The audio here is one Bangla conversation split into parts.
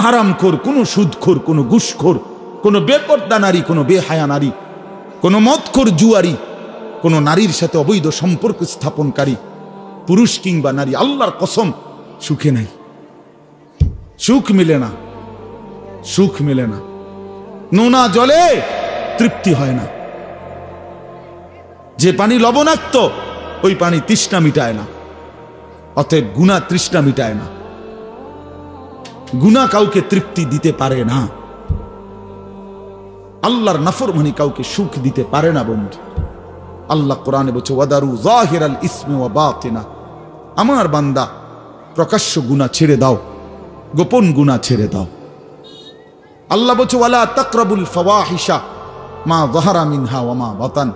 হারামখোর কোনো সুদখোর কোনো ঘুষখোর কোনো বেপর্দা নারী, কোনো বেহায়া নারী, কোনো মদখোর জুয়ারি, কোনো নারীর সাথে অবৈধ সম্পর্ক স্থাপনকারী, পুরুষ কিংবা নারী, আল্লাহর কসম, সুখে নাই। সুখ মিলে না, সুখ মিলে না। নোনা জলে তৃপ্তি হয় না। যে পানি লবণাক্ত, ওই পানি তৃষ্ণা মিটায় না। অতএব গুণা তৃষ্ণা মিটায় না। গুণা কাউকে তৃপ্তি দিতে পারে না। আল্লাহর নাফরমানি কাউকে সুখ দিতে পারে না বন্ধু। আল্লাহ কোরআনে বলছে, ওয়াদারু জাহির আল ইসমে ওয়া বাতিনা। আমার বান্দা, প্রকাশ্য গুণা ছেড়ে দাও, গোপন গুণা ছেড়ে দাও। আল্লাহ বলছে, ওয়ালা তাকরাবুল ফাওয়াহিশা মা জাহারা মিনহা ওয়া মা বাতান।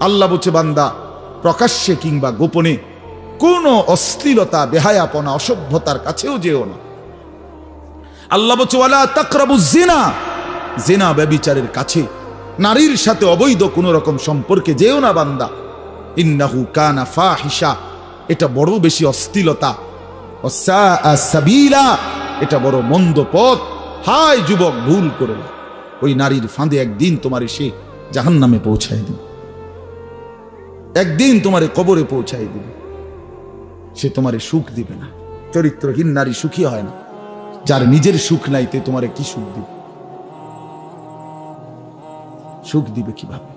আল্লাহ বলছে, বান্দা, প্রকাশ্যে কিংবা গোপনে কোনো অশ্লীলতা, বেহায়াপনা, অসভ্যতার কাছেও যেও না। আল্লাহ বলছে, ওয়ালা তাকরাবু জিনা জেনা ব্যবিচারের কাছে, নারীর সাথে অবৈধ কোন রকম সম্পর্কে যেও না বান্দা। ইন্নাহু কানা ফাহিশা, এটা বড় বেশি ওয়াসাআ সাবিলা, এটা বড় মন্দ পথ। হায় যুবক, ভুল করে না ওই নারীর ফাঁদে একদিন তোমার সে জাহান নামে পৌঁছায় দিবে। একদিন তোমারে কবরে পৌঁছায় দিবে। সে তোমারে সুখ দিবে না। চরিত্রহীন নারী সুখী হয় না। যার নিজের সুখ নাই, তে তোমারে কি সুখ দিবে? সুখ দিবে কীভাবে?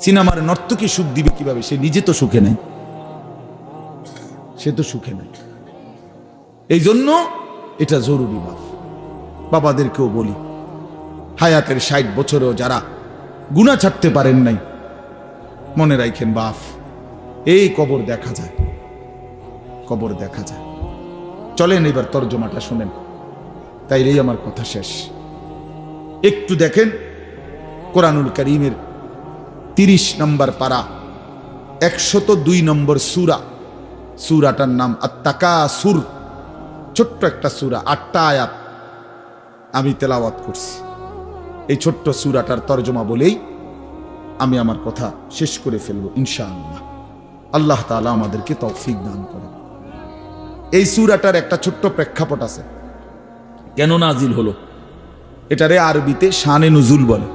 সিনেমার নর্তকী সুখ দিবে কীভাবে? সে নিজে তো সুখে নাই। সে তো সুখে নাই। এই জন্য এটা জরুরি বাপ। বাবাদেরকেও বলি, হায়াতের ষাট বছরেও যারা গুণা ছাড়তে পারেন নাই, মনে রাখেন বাপ, এই কবর দেখা যায়। কবর দেখা যায়। চলেন এবার তর্জমাটা শোনেন। তাইলেই আমার কথা শেষ। একটু দেখেন কোরআনুল করিমের তিরিশ নম্বর পারা, একশত দুই নম্বর সুরা। সুরাটার নাম আত্মাকা সুর ছোট্ট একটা সুরা, আটটা আয়াত আমি তেলাওয়াত করছি। এই ছোট্ট সুরাটার তর্জমা বলেই আমি আমার কথা শেষ করে ফেলব ইনশাআল্লাহ। আল্লাহ তাআলা আমাদেরকে তৌফিক দান করে এই সুরাটার একটা ছোট্ট প্রেক্ষাপট আছে। কেন নাজিল হলো? এটারে আরবিতে শানে নজুল বলে।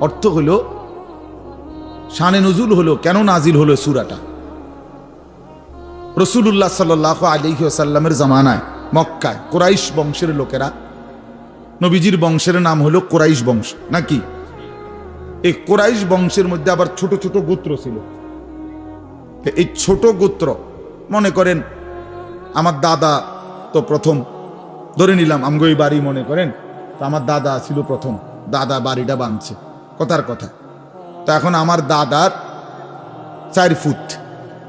অর্থ হলো, শানে নজুল হলো, কেন নাজিল হলো সুরাটা? রসুল্লাহ সাল্লাহ আলিহি আসাল্লামের জামানায়, মক্কায় কোরাইশ বংশের লোকেরা, নবীজির বংশের নাম হলো কোরাইশ বংশ, নাকি? এই কোরাইশ বংশের মধ্যে আবার ছোট ছোট গোত্র ছিল। এই ছোট গোত্র, মনে করেন, আমার দাদা তো প্রথম ধরে নিলাম, আমগো এই বাড়ি মনে করেন, তো আমার দাদা ছিল প্রথম, দাদা বাড়িটা বাঁধছে, কথার কথা। তো এখন আমার দাদার চার ফুট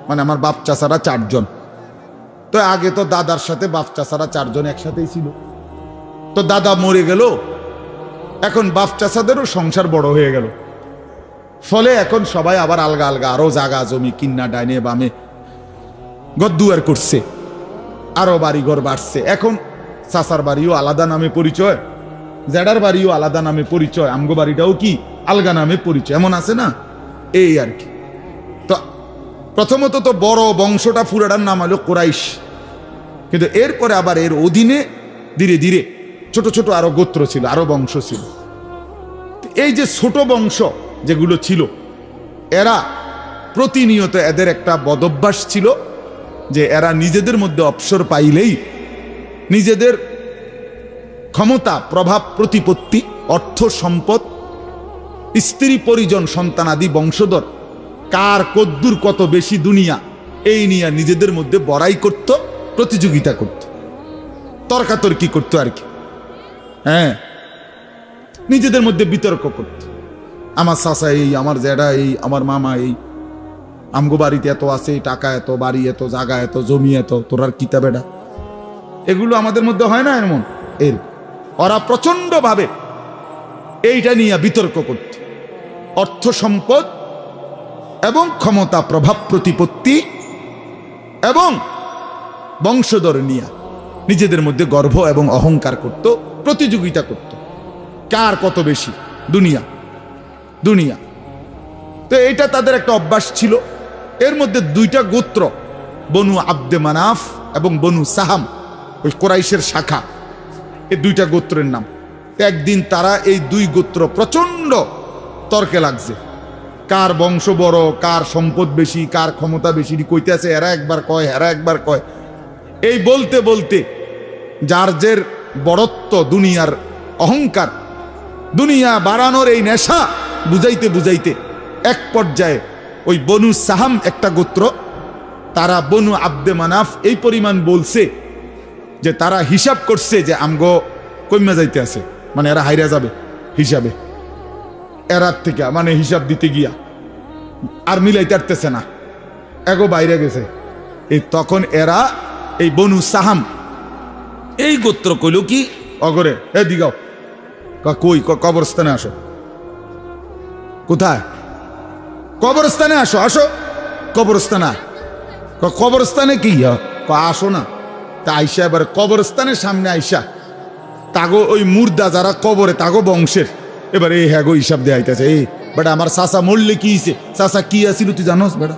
মানে আমার বাপ চাচারা চারজন। তো আগে তো দাদার সাথে বাপ চাচারা চারজন একসাথেই ছিল। তো দাদা মরে গেল, এখন বাপ চাচাদেরও সংসার বড় হয়ে গেল। ফলে এখন সবাই আবার আলগা আলগা, আরও জাগা জমি কিন্না ডাইনে বামে, গদ্দুয়ার করছে, আরও বাড়ি ঘর বাড়ছে। এখন চাচার বাড়িও আলাদা নামে পরিচয়, জেডার বাড়িও আলাদা নামে পরিচয়, আমগো বাড়িটাও কি আলগা নামে পরিচয়, এমন আছে না? এই আর কি। তো প্রথমত তো বড় বংশটা ফুরাটার নাম হলো কোরাইশ। কিন্তু এরপরে আবার এর অধীনে ধীরে ধীরে ছোট ছোট আরও গোত্র ছিল, আরও বংশ ছিল। এই যে ছোট বংশ যেগুলো ছিল, এরা প্রতিনিয়ত এদের একটা বদভ্যাস ছিল যে এরা নিজেদের মধ্যে অবসর পাইলেই নিজেদের ক্ষমতা, প্রভাব, প্রতিপত্তি, অর্থ সম্পদ, স্ত্রী, পরিজন সন্তানাদি বংশধর, কার কদ্দুর কত বেশি দুনিয়া, এই নিয়ে নিজেদের মধ্যে বড়াই করত, প্রতিযোগিতা করত। তর্কাতর্কি করতো আর কি। হ্যাঁ। নিজেদের মধ্যে বিতর্ক করত। আমার চাষা এই, আমার জেডা এই, আমার মামা এই। আমগো বাড়িতে এত আছে, টাকা এত, বাড়ি এত জায়গা এত, জমি এত, তোর তোরার কিতাবেডা এগুলো আমাদের মধ্যে হয় না এমন? এর। ওরা প্রচণ্ড ভাবে এইটা নিয়ে বিতর্ক করত। অর্থ সম্পদ এবং ক্ষমতা প্রভাব প্রতিপত্তি এবং বংশধর নিয়ে নিজেদের মধ্যে গর্ব এবং অহংকার করত, প্রতিযোগিতা করত। কার কত বেশি? দুনিয়া। দুনিয়া। তো এটা তাদের একটা অভ্যাস ছিল। এর মধ্যে দুইটা গোত্র, বনু আব্দে মানাফ এবং বনু সাহাম। ওই কোরাইশের শাখা। এই দুইটা গোত্রের নাম। একদিন তারা এই দুই গোত্র প্রচণ্ড তর্কে লাগছে। কার বংশ বড়, কার সম্পদ বেশি, কার ক্ষমতা বেশি কইতেছে, এরা একবার কয়, এরা একবার কয়। এই বলতে বলতে যার জের বড়ত্ব, দুনিয়ার অহংকার, দুনিয়া বাড়ানোর এই নেশা বুঝাইতে বুঝাইতে এক পর্যায়ে ওই বনু সাহাম একটা গোত্র, তারা বনু আব্দে মানাফ এই পরিমাণ বলছে যে তারা হিসাব করছে যে আমগো কইমা যাইতে আছে। মানে এরা হাইরা যাবে হিসাবে। এরার থেকে মানে হিসাব দিতে গিয়া। আর মিলাইতে পারতেছে না। এগো বাইরে গেছে। এই তখন এরা এই বনু সাহাম। এই গোত্র কইল কি? অগরে এ দিগাও। কই কবরস্থানে আসো। কোথায়? কবরস্থানে আসো আসো। কবরস্থানে কবরস্থানে কি আসো না। তা আইসা এবার কবরস্থানের সামনে আইসা, তাগো ওই মুর্দা যারা কবরে, তাগো বংশের, এবার এই হ্যাগো হিসাব দেয়া আইতাছে, এই বেটা আমার চাচা মরলে কি হইছে? চাচা কি আছিল তুই জানোস বেটা?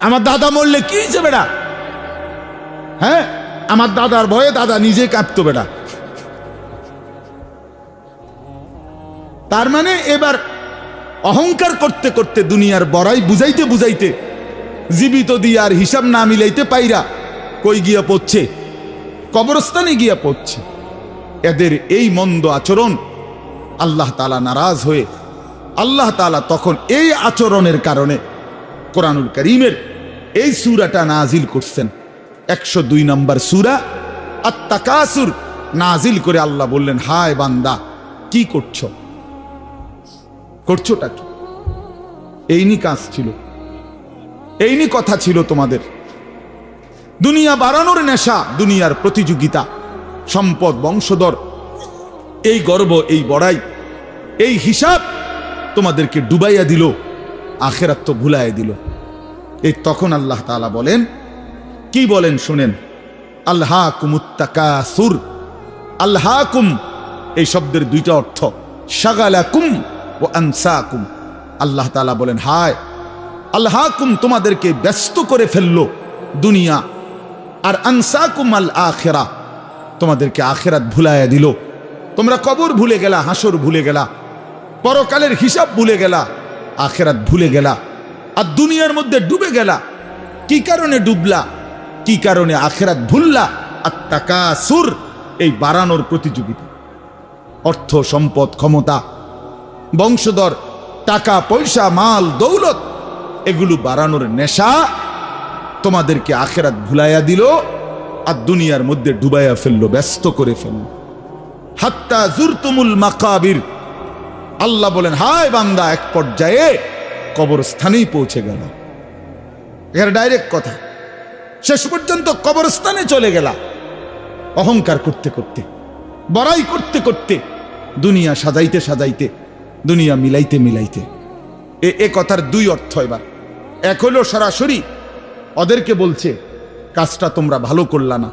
আমার দাদা মরলে কি হয়েছে বেটা? হ্যাঁ? আমার দাদার ভয়ে দাদা নিজে কাঁপতো বেটা। তার মানে এবার অহংকার করতে করতে দুনিয়ার বড়াই বুঝাইতে বুঝাইতে জীবিত দিয়ে আর হিসাব না মিলাইতে পাইরা কই গিয়া পড়ছে? কবরস্থানে গিয়া পড়ছে। এদের এই মন্দ আচরণ আল্লাহ তালা নারাজ হয়ে আল্লাহ তালা তখন এই আচরণের কারণে কোরআনুল করিমের এই সুরাটা নাজিল করছেন। একশো দুই নম্বর সুরা আত্মাকাসুর নাজিল করে আল্লাহ বললেন, হায় বান্দা, কি করছ? করছোটা কি? এইনি কাজ ছিল। এইনি কথা ছিল তোমাদের। দুনিয়া বাড়ানোর নেশা, দুনিয়ার প্রতিযোগিতা, সম্পদ, বংশধর। এই গর্ব, এই বড়াই, এই হিসাব তোমাদেরকে ডুবাইয়া দিল, আখেরাত তো ভুলাইয়া দিল। এই তখন আল্লাহ তালা বলেন, কি বলেন শুনেন? আল্লাহ কুমুত্তাকাসুর আল্লাহ কুম এই শব্দের দুইটা অর্থ সাগালাকুম ও আনসাকুম। আল্লাহ তাআলা বলেন, হায়! আল্লাহ কুম তোমাদেরকে ব্যস্ত করে ফেলল দুনিয়া, আর আনসাকুম আল আখেরা, তোমাদেরকে আখেরাত ভুলাইয়া দিল। তোমরা কবর ভুলে গেলা হাসর ভুলে গেলা, পরকালের হিসাব ভুলে গেলা, আখেরাত ভুলে গেলা, আর দুনিয়ার মধ্যে ডুবে গেলা। কি কারণে ডুবলা? কি কারণে আখেরাত ভুললা? আর টাকা সুর এই বাড়ানোর প্রতিযোগিতা। অর্থ, সম্পদ, ক্ষমতা, বংশধর, টাকা, পয়সা, মাল, দৌলত এগুলো বাড়ানোর নেশা তোমাদেরকে আখেরাত ভুলাইয়া দিল আর দুনিয়ার মধ্যে ডুবাইয়া ফেলল, ব্যস্ত করে ফেলল। হাত্তা জুরতুমুল মাকাবির। আল্লাহ বলেন, হায় বান্দা, এক পর্যায়ে কবরস্থানেই পৌঁছে গেল। এখানে ডাইরেক্ট কথা, শেষ পর্যন্ত কবরস্থানে চলে গেলা। অহংকার করতে করতে, বড়াই করতে করতে, দুনিয়া সাজাইতে সাজাইতে, দুনিয়া মিলাইতে মিলাইতে। এ কথার দুই অর্থ এবার। এক হলো সরাসরি ওদেরকে বলছে, কাজটা তোমরা ভালো করলা না।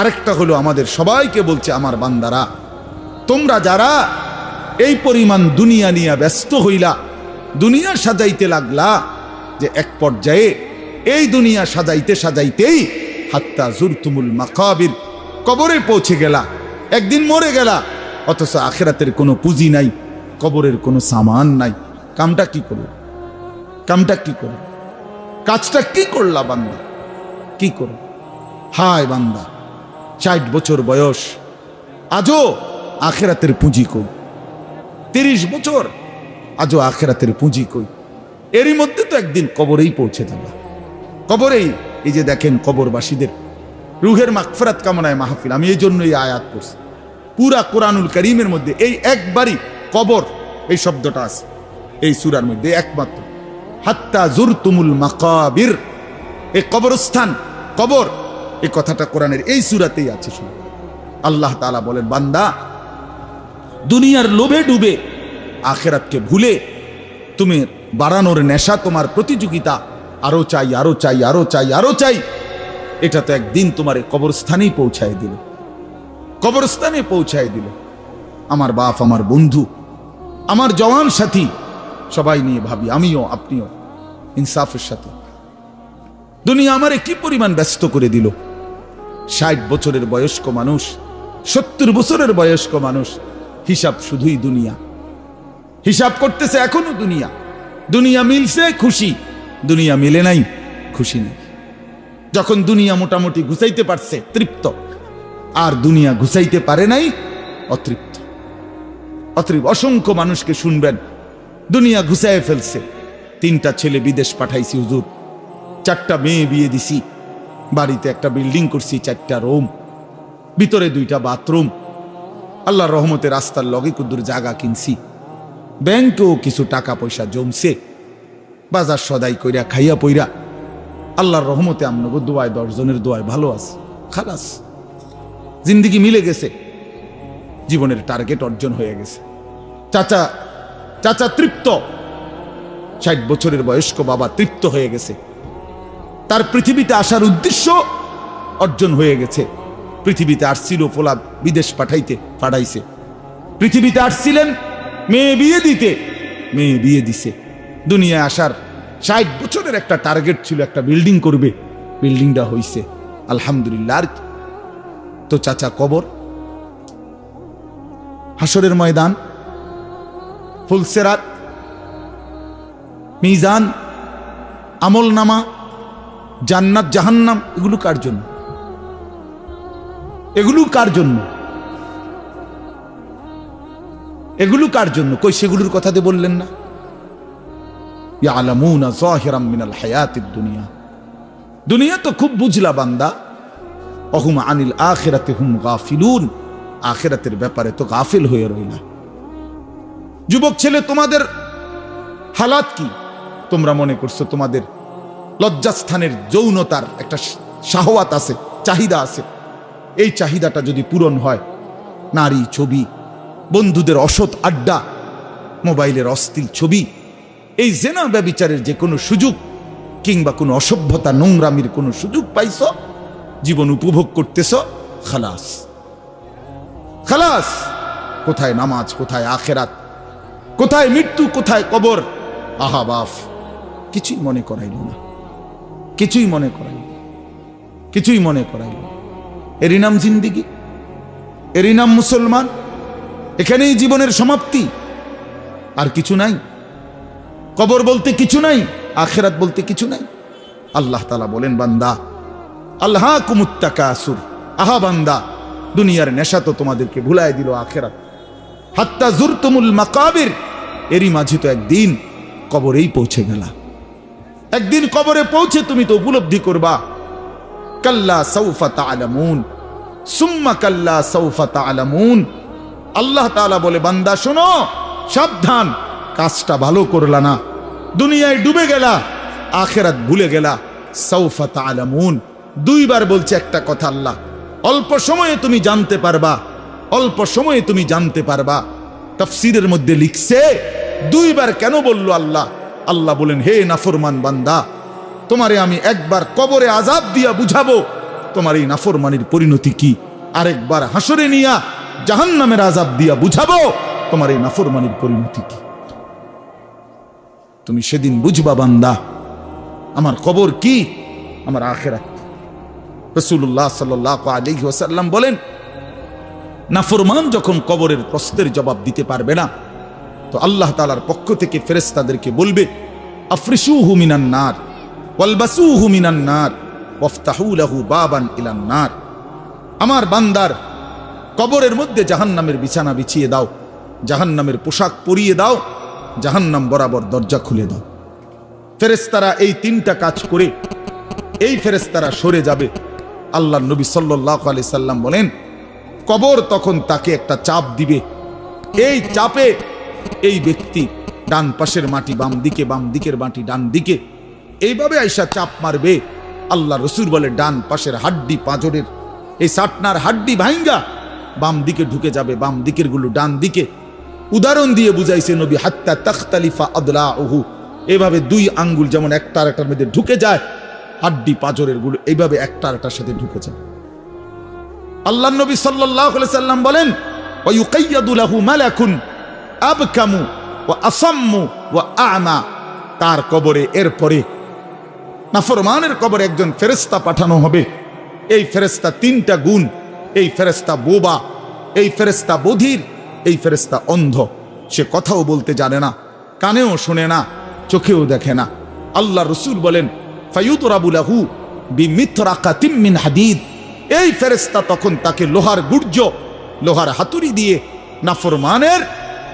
আরেকটা হলো আমাদের সবাইকে বলছে, আমার বান্দারা, তোমরা যারা এই পরিমাণ দুনিয়া নিয়ে ব্যস্ত হইলা, দুনিয়া সাজাইতে লাগলা, যে এক পর্যায়ে এই দুনিয়া সাজাইতে সাজাইতেই হাত্তা জুরতুমুল মাকাবির কবরে পৌঁছে গেলা, একদিন মরে গেলা, অথচ আখেরাতের কোনো পুঁজি নাই, কবরের কোনো সামান নাই। কামটা কি করল? কামটা কি করল? কাজটা কি করলা বান্দা? কি করল হায় বান্দা ষাট বছর বয়স আজও আখেরাতের পুঁজি কই? তিরিশ বছর আজও আখেরাতের পুঁজি কই? এরই মধ্যে তো একদিন কবরেই পৌঁছে যাবা কবরেই এই যে দেখেন কবরবাসীদের রুহের মাগফিরাত কামনায় মাহফিল আমি এই জন্য এই আয়াত পড়ছি। পুরা কোরআনুল করিমের মধ্যে এই একবারই কবর এই শব্দটা আছে এই সুরার মধ্যে একমাত্র। হাত্তা জুরতুমুল মাকাবির। এই কবরস্থান, কবর, এই কথাটা কোরআনের এই সুরাতেই আছে শুধু আল্লাহ তাআলা বলেন, বান্দা, দুনিয়ার লোভে ডুবে আখেরাতকে ভুলে তুমি বাড়ানোর নেশা তোমার প্রতিযোগিতা, আরও চাই আরও চাই আরও চাই আরও চাই, এটা তো একদিন তোমার কবরস্থানেই পৌঁছায় দিল। কবরস্থানে পৌঁছায় দিল। আমার বাপ, আমার বন্ধু, আমার জওয়ান সাথী সবাই নিয়ে ভাবি, আমিও, আপনিও, ইনসাফের সাথে। দুনিয়া আমারে কি পরিমাণ ব্যস্ত করে দিল? ষাট বছরের বয়স্ক মানুষ, সত্তর বছরের বয়স্ক মানুষ, হিসাব শুধুই দুনিয়া। হিসাব করতেছে এখনও দুনিয়া। দুনিয়া মিলছে, খুশি। দুনিয়া মিলে নাই, খুশি নেই। যখন দুনিয়া মোটামুটি ঘুষাইতে পারছে, তৃপ্ত। আর দুনিয়া ঘুষাইতে পারে নাই, অতৃপ্ত। অতৃপ্ত। অসংখ্য মানুষকে শুনবেন দুনিয়া ঘুষায় ফেলছে। তিনটা ছেলে বিদেশ পাঠাইছি, হুজুর। চারটা মেয়ে বিয়ে দিছি। বাড়িতে একটা বিল্ডিং করছি, চারটা রুম। ভিতরে দুইটা বাথরুম। আল্লাহর রহমতে রাস্তার লগে কুদ্দুর জায়গা কিনছি। ব্যাংকেও কিছু টাকা পয়সা জমছে। বাজার সদাই কইরা, খাইয়া পইরা। আল্লাহর রহমতে আমনগো দোয়ায় দশজনের দোয়ায় ভালো আছে, খালাস। জিন্দিগি মিলে গেছে। জীবনের টার্গেট অর্জন হয়ে গেছে। চাচা চাচা তৃপ্ত। ষাট বছরের বয়স্ক বাবা তৃপ্ত হয়ে গেছে। তার পৃথিবীতে আসার উদ্দেশ্য অর্জন হয়ে গেছে। পৃথিবীতে আসছিল ফোলা বিদেশ পাঠাইতে, পাঠাইছে। পৃথিবীতে আসছিলেন মেয়ে বিয়ে দিতে, মেয়ে বিয়ে দিছে। দুনিয়ায় আসার ষাট বছরের একটা টার্গেট ছিল, একটা বিল্ডিং করবে। বিল্ডিংটা হইছে, আলহামদুলিল্লাহ। তো চাচা কবর হাসরের ময়দান ফুলসেরাত মিজান আমল নামা জান্নাত, জাহান্নাম, এগুলো কার জন্য? এগুলো কার জন্য? এগুলো কার জন্য? কই সেগুলোর কথা দিয়ে বললেন না? ইয়ালামুনা যাহিরাম মিনাল হায়াতিদ দুনিয়া। দুনিয়া তো খুব বুঝলা বান্দা। অহুম আনিল আখিরাতে হুম গাফিলুন। আখিরাতের ব্যাপারে তো গাফিল হয়ে রইলা। যুবক ছেলে, তোমাদের হালাত কি? তোমরা মনে করছ তোমাদের লজ্জাস্থানের যৌনতার একটা শাহওয়াত আছে, চাহিদা আছে। এই চাহিদাটা যদি পূরণ হয়, নারী ছবি, বন্ধুদের অসৎ আড্ডা, মোবাইলের অস্থির ছবি, এই জেনা ব্যবিচারের যে কোনো সুযোগ কিংবা কোনো অসভ্যতা নোংরামির কোনো সুযোগ পাইছ, জীবন উপভোগ করতেছ, খালাস। খালাস! কোথায় নামাজ, কোথায় আখেরাত? কোথায় মৃত্যু, কোথায় কবর? আহা বাফ, কিছুই মনে করাইল না। কিছুই মনে করাইল কিছুই মনে করাইল। এরই নাম জিন্দিগি, এরই নাম মুসলমান, এখানেই জীবনের সমাপ্তি। আর কিছু নাই। কবর বলতে কিছু নাই, আখেরাত বলতে কিছু নাই। আল্লাহ তালা বলেন, বান্দা আল্লাহ কুমুত্তাকা আসুর আহা বান্দা, দুনিয়ার নেশা তো তোমাদেরকে ভুলাই দিল আখেরাত। হাত্তা জুরতুমুল মাকাবির এরই মাঝে তো একদিন কবরেই পৌঁছে গেলা। একদিন কবরে পৌঁছে তুমি তো উপলব্ধি করবা। কাল্লা সৌফা তালামুন সুম্মা কাল্লা সৌফা তালামুন আল্লাহ তাআলা বলে, বান্দা, শোনো, সাবধান, কাজটা ভালো করলা না। দুনিয়ায় ডুবে গেলা, আখেরাত ভুলে গেলা। সৌফা তালামুন দুইবার বলছে একটা কথা আল্লাহ, অল্প সময়ে তুমি জানতে পারবা, অল্প সময়ে তুমি জানতে পারবা। তফসিরের মধ্যে লিখছে দুইবার কেন বলল আল্লাহ? আল্লাহ বলেন, হে নাফরমান বান্দা, তোমারে আমি একবার কবরে আজাব দিয়া বুঝাবো। তোমার এই নাফরমানির পরিণতি কি? আরেকবার হাসরে নিয়া জাহান নামের আজাব দিয়া বুঝাবো, তোমার এই নাফরমানির পরিণতি কি? তুমি সেদিন বুঝবা বান্দা, আমার কবর কি? আমার আখেরাত রসুল্লাহ সাল্লাহ বলেন, নাফরমান যখন কবরের প্রশ্নের জবাব দিতে পারবে না তো আল্লাহ তালার পক্ষ থেকে ফেরেস্তাদেরকে বলবে আফ্রিসু হুমিনান নার ওয়ালবাসু হুমিনান নার ওফতাহু লাহু বাবান ইলান নার। আমার বান্দার কবরের মধ্যে জাহান্নামের বিছানা বিছিয়ে দাও, জাহান্নামের পোশাক পরিয়ে দাও, জাহান্নাম বরাবর দরজা খুলে দাও। ফেরেস্তারা এই তিনটা কাজ করে এই ফেরেস্তারা সরে যাবে। আল্লাহ নবী সাল্লাহ আলি সাল্লাম বলেন, কবর তখন তাকে একটা চাপ দিবে। এই চাপে এই ব্যক্তি ডান পাশের মাটি, বাম দিকে, বাম দিকের মাটি, ডান দিকে। এইভাবে আইসা চাপ মারবে। আল্লাহ রসুল বলে, ডান পাশের হাড্ডি পাঁজরের, এই সাটনার হাড্ডি ভাইঙ্গা। বাম দিকে ঢুকে যাবে, বাম দিকেরগুলো ডান দিকে। উদাহরণ দিয়ে বুঝাইছে নবী, হাত্তা তখতালিফা আদলা ওহু এভাবে দুই আঙ্গুল যেমন একটা একটার মধ্যে ঢুকে যায়, হাড্ডি পাঁজরেরগুলো এইভাবে একটা একটার সাথে ঢুকে যায় আল্লাহ নবী সাল্লাহ সাল্লাম বলেন আবকামু ও আসাম্মু ও আমা তার কবরে এরপরে নাফরমানের কবরে একজন ফেরেস্তা পাঠানো হবে। এই ফেরেস্তা তিনটা গুণ। এই ফেরেস্তা বোবা, এই ফেরেস্তা বধির, এই ফেরেস্তা অন্ধ। সে কথাও বলতে জানে না, কানেও শোনে না, চোখেও দেখে না। আল্লাহ রসুল বলেন ফাইউতরাবুলাহু বিমিথরাকাতিম মিন হাদিদ। এই ফেরেস্তা তখন তাকে লোহার গুর্জ, লোহার হাতুড়ি দিয়ে নাফরমানের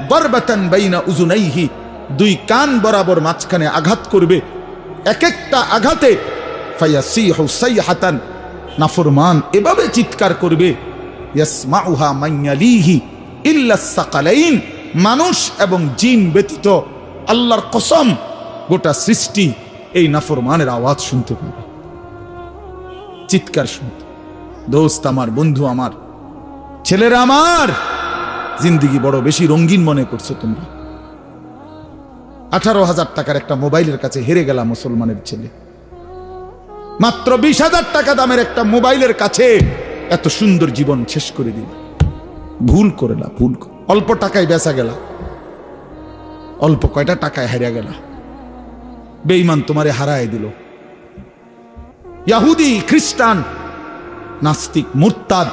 বরবাতান বাইনা উজুনাইহি, দুই কান বরাবর মাঝখানে আঘাত করবে। এক একটা আঘাতে ফায়াসি হুসাই হাতান নাফরমান এভাবে চিৎকার করবে। ইয়াসমাউহা মাইয়ালিহি ইল্লা মানুষ এবং জিন ব্যতীত আল্লাহর কসম গোটা সৃষ্টি এই নাফরমানের আওয়াজ শুনতে পাবে। চিৎকার শুনতে। দোস্ত আমার, বন্ধু আমার, ছেলেরা আমার জিন্দিগি বড় বেশি রঙ্গিন মনে করছ তোমরা। আঠারো হাজার টাকার একটা মোবাইলের কাছে হেরে গেলা মুসলমানের ছেলে। মাত্র বিশ হাজার টাকা দামের একটা মোবাইলের কাছে এত সুন্দর জীবন শেষ করে দিল। ভুল করেলা, ভুল অল্প টাকায় বেচা গেলা। অল্প কয়টা টাকায় হারিয়া গেলা। বেঈমান তোমারে হারায় দিল। ইয়াহুদি, খ্রিস্টান, নাস্তিক, মুরতাদ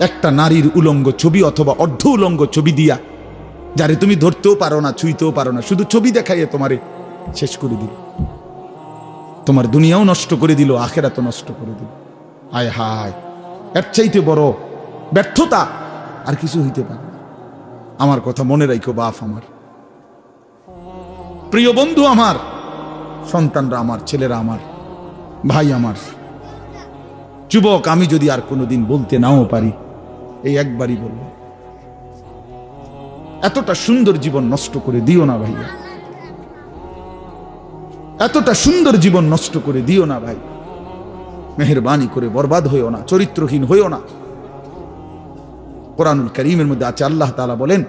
একটা নারীর উলঙ্গ ছবি অথবা অর্ধ উলঙ্গ ছবি দিয়া, যারে তুমি ধরতেও পারো না, ছুঁইতেও পারো না, শুধু ছবি দেখাইয়ে তোমারে শেষ করে দিল। তোমার দুনিয়াও নষ্ট করে দিল, আখেরাতও নষ্ট করে দিল। হায় হায়, এর চাইতে বড় ব্যর্থতা আর কিছু হইতে পারে না। আমার কথা মনে রাখো বাপ আমার। প্রিয় বন্ধু আমার, সন্তানরা আমার, ছেলেরা আমার, ভাই আমার, যুবক, আমি যদি আর কোনোদিন বলতে নাও পারি এই একবারই বলব এতটা সুন্দর জীবন নষ্ট করে দিও না ভাইয়া। এতটা সুন্দর জীবন নষ্ট করে দিও না ভাই। মেহরবানি করে বরবাদ হইও না, চরিত্রহীন হইও না। কোরআনুল করিমের মধ্যে আছে, আল্লাহ তাআলা বলেন,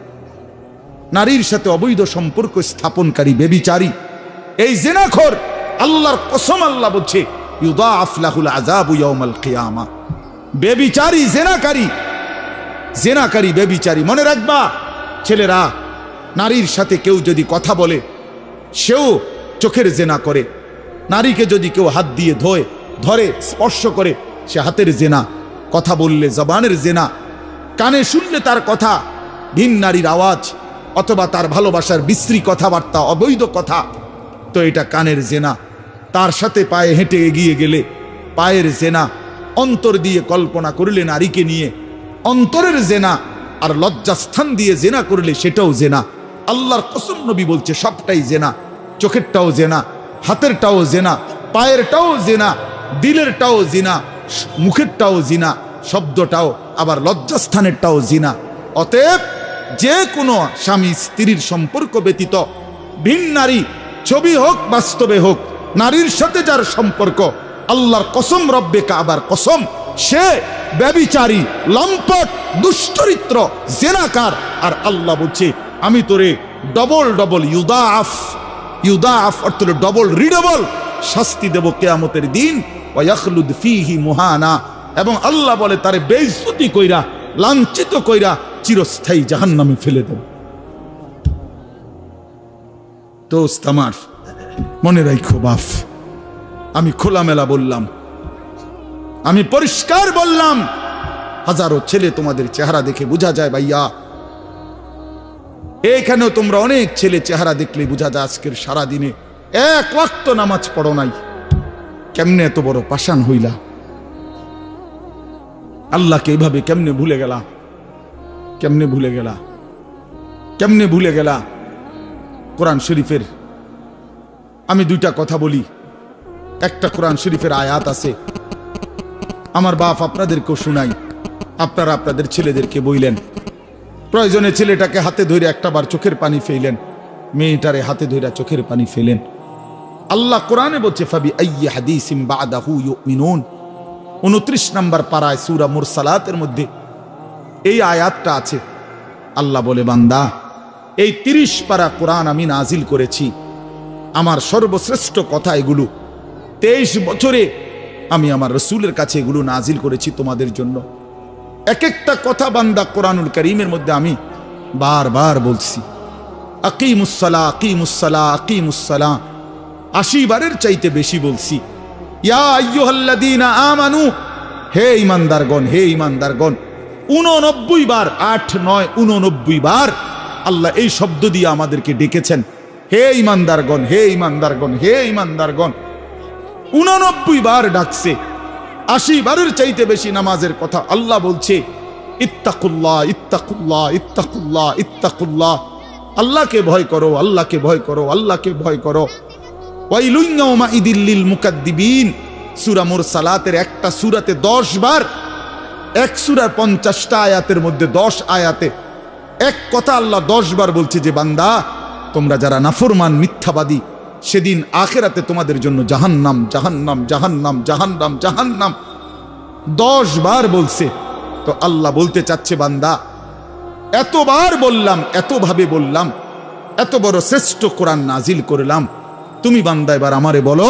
নারীর সাথে অবৈধ সম্পর্ক স্থাপনকারী বেবিচারী, এই জেনাখর আল্লাহর কসম আল্লাহ বলছে, ইউদাআফ লাহুল আযাবু ইয়াউমাল কিয়ামা। বেবিচারী, জেনাকারী জেনাকারী বেবিচারী, মনে রাখবা, ছেলেরা, নারীর সাথে কেউ যদি কথা বলে, সেও চোখের জেনা করে। নারীকে যদি কেউ হাত দিয়ে ধোয়, ধরে, স্পর্শ করে, সে হাতের জেনা। কথা বললে জবানের জেনা। কানে শুনলে তার কথা, ভিন নারীর আওয়াজ, অথবা তার ভালোবাসার বিশ্রী কথাবার্তা, অবৈধ কথা। তো এটা কানের জেনা। তার সাথে পায়ে হেঁটে এগিয়ে গেলে পায়ের জেনা। অন্তর দিয়ে কল্পনা করলে নারীকে নিয়ে অন্তরের জেনা আর লজ্জাস্থান দিয়ে জেনা করলে সেটাও জেনা। আল্লাহর কসম নবী বলছে, সবটাই জেনা। চোখেরটাও জেনা, হাতেরটাও জেনা, পায়েরটাও জেনা, দিলেরটাও জিনা, মুখেরটাও জিনা, শব্দটাও, আবার লজ্জাস্থানেরটাও জিনা। অতএব যে কোনো স্বামী স্ত্রীর সম্পর্ক ব্যতীত, ভিন নারী, ছবি হোক, বাস্তবে হোক, নারীর সাথে যার সম্পর্ক, আল্লাহর কসম রব্বে কাবার কসম, সে ব্যবিচারী, লম্পট, দুশ্চরিত্র, জেনাকার। আর আল্লাহ বলছে, আমি তোরে ডবল ডবল ইউদা আফ ইউদা আফ অর্থ ডবল রিডবল শাস্তি দেব কেয়ামতের দিন। ওয়াখলুদ ফিহি মুহানা। এবং আল্লাহ বলে, তারে বেইজ্জতি কইরা, লাঞ্ছিত কইরা চিরস্থায়ী জাহান্নামে ফেলে দেব। দোস্ত আমার, মনে রাখো বাফ, আমি খোলামেলা বললাম আমি পরিষ্কার বললাম, হাজারো ছেলে তোমাদের চেহারা দেখে বোঝা যায় ভাইয়া। এখানেও তোমরা অনেক ছেলে চেহারা দেখলে বোঝা যায় আজকের সারা দিনে এক ওয়াক্ত নামাজ পড়ো নাই। কেমনে এত বড় পাষাণ হইলা? আল্লাহকে এইভাবে কেমনে ভুলে গেলা? কেমনে ভুলে গেলা? কেমনে ভুলে গেলা? কোরআন শরীফের, আমি দুইটা কথা বলি। একটা কোরআন শরীফের আয়াত আছে। আমার বাপ আপনাদেরকেও শুনাই। আপনারা আপনাদের ছেলেদেরকে বইলেন। প্রয়োজনে ছেলেটাকে হাতে ধরে একটাবার চোখের পানি ফেলেন মেয়েটারে হাতে ধরে চোখের পানি ফেলেন আল্লাহ কোরআনে বলছে ফাবি আইয়ি ইউমিনুন। 29 নম্বর পারায় সূরা মুরসালাতের মধ্যে এই আয়াতটা আছে। আল্লাহ বলে, বান্দা, এই 30 পারা কোরআন আমি নাজিল করেছি। আমার সর্বশ্রেষ্ঠ কথা এগুলো। 23 বছরে আমি আমার রসুলের কাছে এগুলো নাজিল করেছি তোমাদের জন্য। এক একটা কথা বান্দা কোরআনুল করিমের মধ্যে আমি বারবার বলছি। আকিমুসলা আকিমুসলা আকিমুসলা আশি বারের চাইতে বেশি বলছি। ইয়া আমানু, হে ইমানদারগণ হে ইমানদারগণ উননব্বই বার, আট, নয়, উননব্বই বার আল্লাহ এই শব্দ দিয়ে আমাদেরকে ডেকেছেন। হে ইমানদারগণ হে ইমানদারগণ হে ইমানদারগণ উননব্বই বার ডাকছে। আশি বারের চাইতে বেশি নামাজের কথা আল্লাহ বলছে, ইত্তাকুল্লাহ ইত্তাকুল্লাহ ইত্তাকুল্লাহ ইত্তাকুল্লাহ। আল্লাহকে ভয় করো, আল্লাহকে ভয় করো, আল্লাহকে ভয় করো। ওয়াইলুইয়াউমা ইদিল্লিল মুকাদ্দিবিন। সূরা মুরসালাতের একটা সূরাতে 10 বার, এক সূরার 50টা আয়াতের মধ্যে 10 আয়াতে এক কথা আল্লাহ 10 বার বলছে যে, বান্দা, তোমরা যারা নাফরমান, মিথ্যাবাদী সেদিন আখেরাতে তোমাদের জন্য জাহান্নাম জাহান্নাম জাহান্নাম জাহান্নাম জাহান্নাম। দশ বার বলছে। তো আল্লাহ বলতে চাচ্ছে, বান্দা, এতবার বললাম, এতভাবে বললাম, এত বড় শ্রেষ্ঠ কোরআন নাজিল করলাম। তুমি বান্দা, এবার আমারে বলো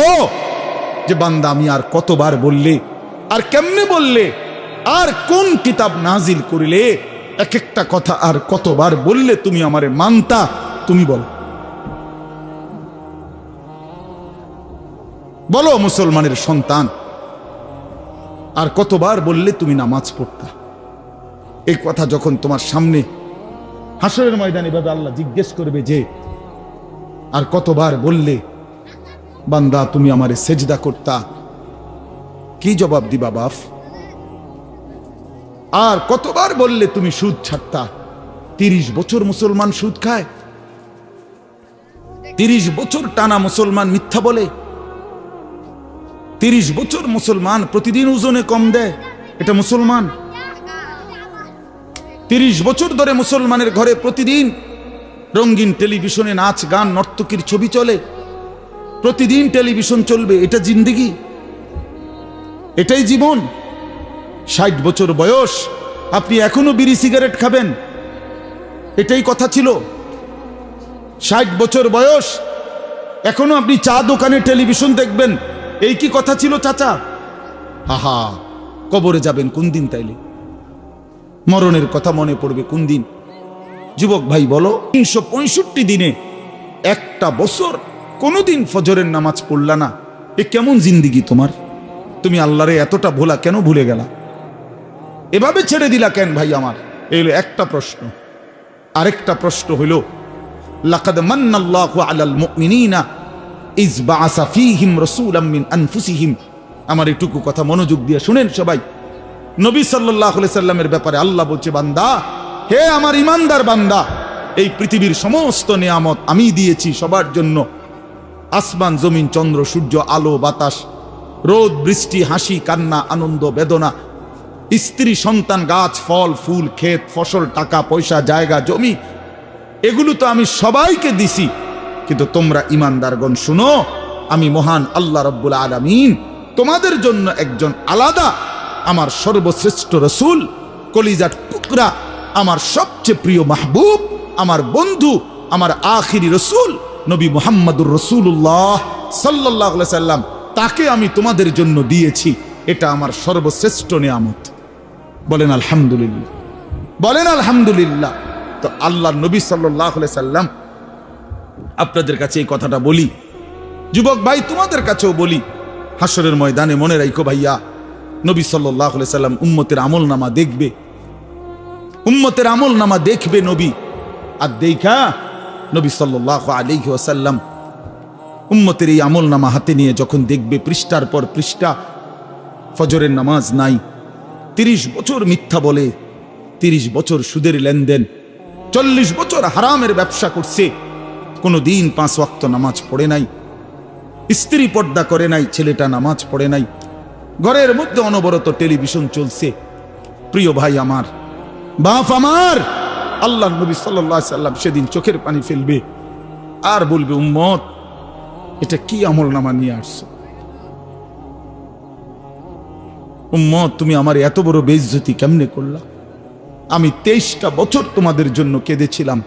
যে, বান্দা, আমি আর কতবার বললে, আর কেমনে বললে, আর কোন কিতাব নাজিল করিলে এক একটা কথা আর কতবার বললে তুমি আমারে মানতা, তুমি বলো। বলো মুসলমানের সন্তান, আর কতবার বললে তুমি নামাজ পড়তা? এই কথা যখন তোমার সামনে হাসরের ময়দানে ভাবে আল্লাহ জিজ্ঞেস করবে যে, আর কতবার বললে, বান্দা, তুমি আমারে সেজদা করতা? কি জবাব দিবা বাপ? আর কতবার বললে তুমি সুদ ছাড়তা? তিরিশ বছর মুসলমান সুদ খায়? তিরিশ বছর টানা মুসলমান মিথ্যা বলে? তিরিশ বছর মুসলমান প্রতিদিন ওজনে কম দেয়। এটা মুসলমান। তিরিশ বছর ধরে মুসলমানের ঘরে প্রতিদিন রঙিন টেলিভিশনে নাচ, গান, নর্তকীর ছবি চলে। প্রতিদিন টেলিভিশন চলবে, এটা জিন্দিগি। এটাই জীবন। ষাট বছর বয়স, আপনি এখনও বিড়ি সিগারেট খাবেন। এটাই কথা ছিল। ষাট বছর বয়স, এখনও আপনি চা দোকানে টেলিভিশন দেখবেন। এই কি কথা ছিল, চাচা? হাহা, কবরে যাবেন কোন দিন তাইলে? মরণের কথা মনে পড়বে কোন দিন? যুবক ভাই, বলো, তিনশো পঁয়ষট্টি দিনে একটা বছর কোনোদিন ফজরের নামাজ পড়লা না? এ কেমন জিন্দিগি তোমার? তুমি আল্লাহরে এতটা ভোলা কেন ভুলে গেলা? এভাবে ছেড়ে দিলা কেন ভাই আমার? এই হলো একটা প্রশ্ন। আরেকটা প্রশ্ন হইল লাকাদ মান্নাল্লাহু আলাল মুমিনিনা ইজ বাআসা ফীহিম রাসূলাম মিন আনফুসিহিম। আমার এটুকু কথা মনোযোগ দিয়ে শুনেন সবাই। নবী আলাইহি সাল্লামের ব্যাপারে আল্লাহ বলছে, বান্দা, হে আমার ইমানদার বান্দা, এই পৃথিবীর সমস্ত নিয়ামত আমি দিয়েছি সবার জন্য। আসমান, জমিন, চন্দ্র, সূর্য, আলো, বাতাস, রোদ, বৃষ্টি, হাসি, কান্না, আনন্দ, বেদনা, স্ত্রী, সন্তান, গাছ, ফল, ফুল, ক্ষেত, ফসল, টাকা, পয়সা, জায়গা, জমি, এগুলো তো আমি সবাইকে দিছি। কিন্তু তোমরা ইমানদারগণ শুনো, আমি মহান আল্লাহ রব্বুল আলমিন তোমাদের জন্য একজন আলাদা, আমার সর্বশ্রেষ্ঠ রসুল, কলিজার টুকরা, আমার সবচেয়ে প্রিয় মাহবুব, আমার বন্ধু, আমার আখিরি রসুল, নবী মোহাম্মদুর রসুল্লাহ সাল্লাহ সাল্লাম, তাকে আমি তোমাদের জন্য দিয়েছি। এটা আমার সর্বশ্রেষ্ঠ নিয়ামত। বলেন আলহামদুলিল্লাহ। বলেন আলহামদুলিল্লাহ। তো আল্লাহ নবী সাল্লাহ সাল্লাম আপনাদের কাছে এই কথাটা বলি। যুবক ভাই, তোমাদের কাছেও বলি। হাসরের ময়দানে মনে রাখো ভাইয়া, নবী সাল্লাহ সাল্লাম উম্মতের আমল নামা দেখবে। উম্মতের আমল নামা দেখবে নবী। আর দেখা নবী সাল্লাহ আলিহি ওয়াসাল্লাম উম্মতের এই আমল নামা হাতে নিয়ে যখন দেখবে পৃষ্ঠার পর পৃষ্ঠা, ফজরের নামাজ নাই, তিরিশ বছর মিথ্যা বলে, তিরিশ বছর সুদের লেনদেন, চল্লিশ বছর হারামের ব্যবসা করছে কোনো দিন পাঁচ ওয়াক্ত নামাজ পড়ে নাই। স্ত্রী পর্দা করে নাই, ছেলেটা নামাজ পড়ে নাই। ঘরের মধ্যে অনবরত টেলিভিশন চলছে। প্রিয় ভাই আমার, বাপ আমার, আল্লাহ নবী সাল্লাম সেদিন চোখের পানি ফেলবে। আর বলবে, উম্মত, এটা কি আমল নামা নিয়ে আসছো? উম্মত, তুমি আমার এত বড় বেইজ্জতি কেমনে করলা? আমি তেইশটা বছর তোমাদের জন্য কেঁদেছিলাম।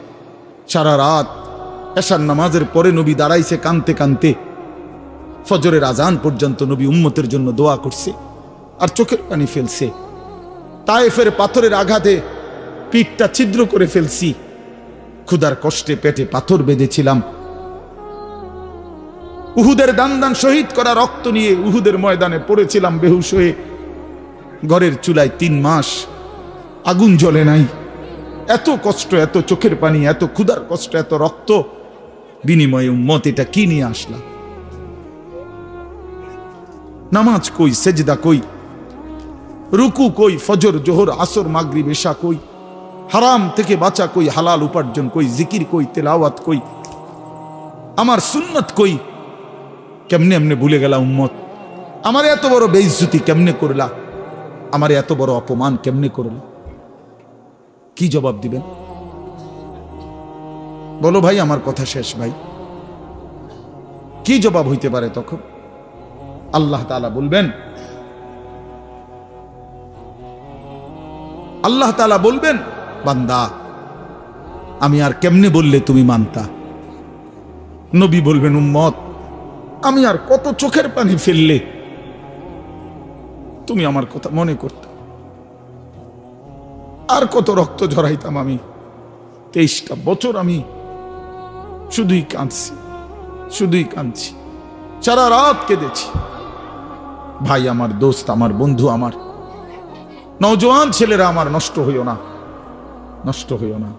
সারা রাত এশার নামাজের পরে নবী দাঁড়াইছে কানতে কানতে। ফজরের আজান পর্যন্ত নবী উম্মতের জন্য দোয়া করছে আর চোখের পানি ফেলছে। তায়েফের পাথরের আঘাতে পিঠটা ছিদ্র করে ফেলছি। ক্ষুদার কষ্টে পেটে পাথর বেঁধেছিলাম। উহুদের দান দান শহীদ করা রক্ত নিয়ে উহুদের ময়দানে পড়েছিলাম বেহুশ হয়ে। ঘরের চুলায় তিন মাস আগুন জ্বলে নাই। এত কষ্ট, এত চোখের পানি, এত ক্ষুধার কষ্ট, এত রক্ত বিনিময়ে উম্মত এটা কি নিয়ে আসলাম নামাজ কই, সেজদা কই? রুকু কই, ফজর, জোহর, আসর মাগরি বেশা কই? হারাম থেকে বাঁচা কই, হালাল উপার্জন কই, জিকির কই, তেলাওয়াত কই? আমার সুন্নত কই? কেমনে এমনে ভুলে গেলা উম্মত? আমার এত বড় বেইজ্জতি কেমনে করলা? আমার এত বড় অপমান কেমনে করলা? কি জবাব দিবেন? বলো ভাই, আমার কথা শেষ ভাই। কি জবাব হইতে পারে তখন? আল্লাহ তাআলা বলবেন, আল্লাহ তাআলা বলবেন, বান্দা, আমি আর কেমনে বললে তুমি মানতা? নবী বলবেন, উম্মত, আমি আর কত চোখের পানি ফেললে তুমি আমার কথা মনে করতে? আর কত রক্ত ঝরাইতাম আমি? তেইশটা বছর আমি শুধুই কাঁদছি শুধুই কাঁদছি। সারা রাত কেঁদেছি। ভাই আমার, দোস্ত আমার, বন্ধু আমার। নওজোয়ান ছেলেরা আমার নষ্ট হইও না, নষ্ট হইও না।